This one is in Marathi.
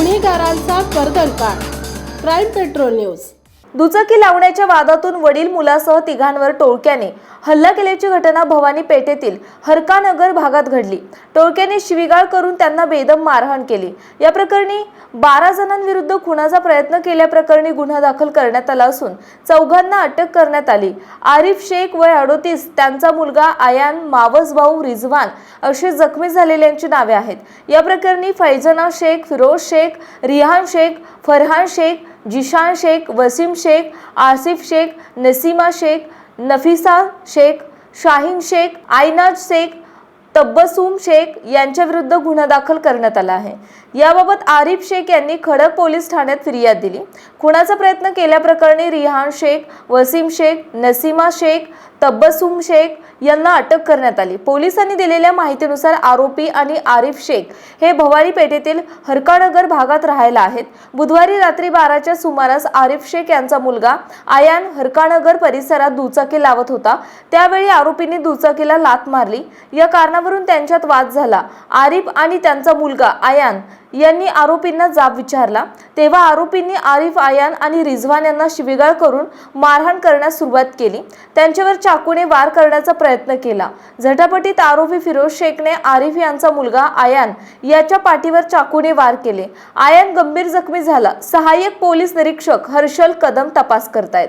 गुन्हेगारांचा कर्दनकाळ क्राईम पेट्रोल न्यूज. दुचाकी लावण्याच्या वादातून वडील मुलासह तिघांवर टोळक्याने हल्ला केल्याची घटना भवानी पेठेतील हरकानगर भागात घडली. टोळक्याने शिवीगाळ करून त्यांना बेदम मारहाण केली. या प्रकरणी बारा जणांविरुद्ध खुनाचा प्रयत्न केल्याप्रकरणी गुन्हा दाखल करण्यात आला असून चौघांना अटक करण्यात आली. आरिफ शेख वय अडोतीस त्यांचा मुलगा आयान मावस भाऊ रिझवान असे जखमी झालेल्यांची नावे आहेत. या प्रकरणी फैजना शेख फिरोज शेख रिहान शेख फरहान शेख जिशान शेख वसीम शेख आसिफ शेख नसीमा शेख नफिसा शेख शाहीन शेख आयनाज शेख तब्बसूम शेख यांच्याविरुद्ध गुन्हा दाखल करण्यात आला आहे. याबाबत आरिफ शेख यांनी खडक पोलीस ठाण्यात फिर्याद दिली. खुनाचा प्रयत्न केल्याप्रकरणी रिहान शेख वसीम शेख नसीमा शेख तब्बसूम शेख यांना अटक करण्यात आली. पोलिसांनी दिलेल्या माहितीनुसार आरोपी आणि आरिफ शेख हे भवानी पेठेतील हरकानगर भागात राहायला आहेत. बुधवारी रात्री बाराच्या सुमारास आरिफ शेख यांचा मुलगा आयान हरकानगर परिसरात दुचाकी लावत होता. त्यावेळी आरोपींनी दुचाकीला लात मारली. या कारणा कारणावरून त्यांच्यात वाद झाला. आरिफ आणि त्यांचा मुलगा आयान यांनी आरोपींना जाब विचारला. तेव्हा आरोपींनी आरिफ आयान आणि रिझवान यांना शिवीगाळ करून मारहाण करण्यास सुरुवात केली. त्यांच्यावर चाकूने वार करण्याचा प्रयत्न केला. झटापटीत आरोपी फिरोज शेखने आरिफ यांचा मुलगा आयान याच्या पाठीवर चाकूने वार केले. आयान गंभीर जखमी झाला. सहाय्यक पोलीस निरीक्षक हर्षल कदम तपास करतायत.